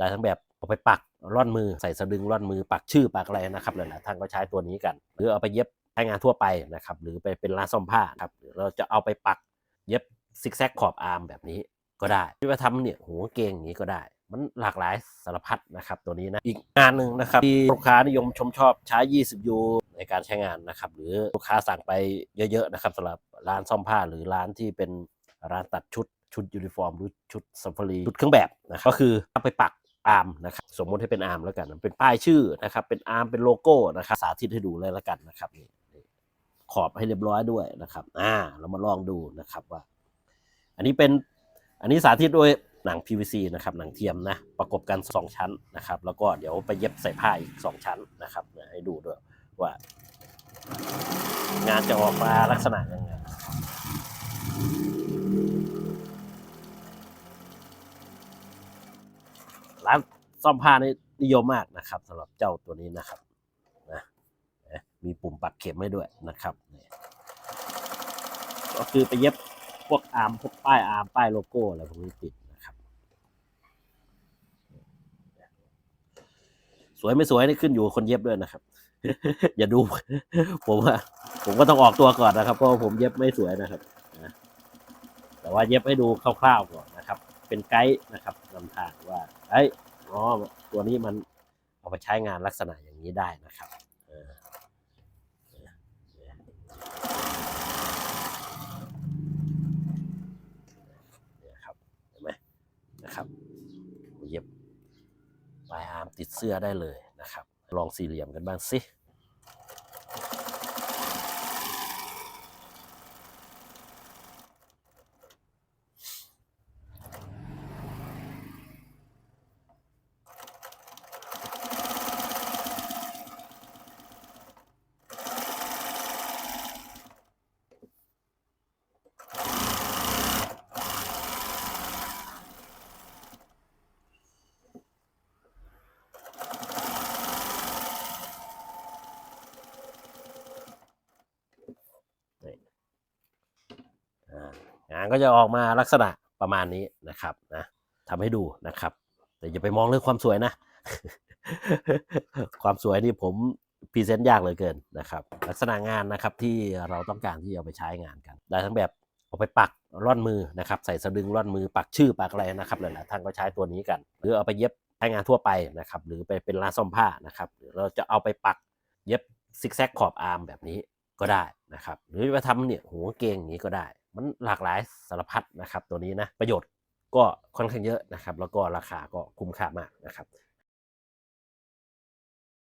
ได้ทั้งแบบเอาไปปักร่อนมือใส่สะดึงร่อนมือปักชื่อปักอะไรนะครับหลายๆท่านก็ใช้ตัวนี้กัน หรือเอาไปเย็บใช้งานทั่วไปนะครับ หรือไปเป็นร้านซ่อมผ้าครับหรือเราจะเอาไปปักเย็บซิกแซกขอบอาร์มแบบนี้ก็ได้ที่ว่าทำเนี่ยหัวเกงอย่างนี้ก็ได้ มันหลากหลายสารพัดนะครับตัวนี้นะอีกงานหนึ่งนะครับที่ลูกค้านิยมชมชอบใช้ 20 ยูในการใช้งานนะครับหรือลูกค้าสั่งไปเยอะๆนะครับสำหรับร้านซ่อมผ้าหรือร้านที่เป็นร้านตัดชุดชุดยูนิฟอร์มหรือชุดซัมฟารีชุดเครื่องแบบนะครับก็คือเอาไปปัก อาร์มนะครับสมมติให้เป็นอาร์มแล้วกันเป็นป้ายชื่อนะครับ เป็นอาร์มเป็นโลโก้นะครับสาธิตให้ดูเลยแล้วกันนะครับนี่ขอบให้เรียบร้อยด้วยนะครับ อ่า เรามาลองดูนะครับว่า อันนี้เป็นอันนี้สาธิตโดยหนัง PVC นะครับ หนังเทียมนะ ประกบกัน 2 ชั้นนะครับ แล้วก็เดี๋ยวไปเย็บใส่ผ้าอีก 2 ชั้นนะครับ ให้ดูด้วยว่า งานจะออกมาลักษณะยังไง ร้านซ่อมผ้านี่นิยมมากนะครับสำหรับเจ้าตัวนี้นะครับนะมีปุ่มปักเข็มให้ด้วยนะครับก็คือไปเย็บพวกอาร์มพวกป้ายอาร์มป้ายโลโก้อะไรพวกนี้ติดนะครับ สวยไม่สวยนี่ขึ้นอยู่คนเย็บด้วยนะครับ อย่าดู ผมว่าผมก็ต้องออกตัวก่อนนะครับเพราะผมเย็บไม่สวยนะครับนะแต่ว่าเย็บให้ดูคร่าวๆก่อนนะครับ เป็นไกด์นะครับำทางว่าไอ้อ๋อตัวนี้มันเอาไปใช้งานลักษณะอย่างนี้ได้นะครับเนี่ยครับเห็นไหมนะครับเย็บปลายอาร์มติดเสื้อได้เลยนะครับ ลองสี่เหลี่ยมกันบ้างสิ งานก็จะออกมาลักษณะประมาณนี้นะครับนะทำให้ดูนะครับ แต่อย่าไปมองเรื่องความสวยนะ ความสวยนี่ผมพรีเซนต์ยากเหลยเกินนะครับ ลักษณะงานนะครับที่เราต้องการที่จะเอาไปใช้งานกัน ได้ทั้งแบบเอาไปปักร่อนมือนะครับ ใส่สะดึงร่อนมือปักชื่อปักอะไรนะครับหลายๆท่านก็ใช้ตัวนี้กัน หรือเอาไปเย็บใช้งานทั่วไปนะครับ หรือไปเป็นร้านซ่อมผ้านะครับเราจะเอาไปปักเย็บซิกแซกขอบอาร์มแบบนี้ก็ได้นะครับ หรือจะทำเนี่ยหัวเกงอย่างนี้ก็ได้ มันหลากหลายสารพัดนะครับตัวนี้นะประโยชน์ก็ค่อนข้างเยอะนะครับ แล้วก็ราคาก็คุ้มค่ามากนะครับ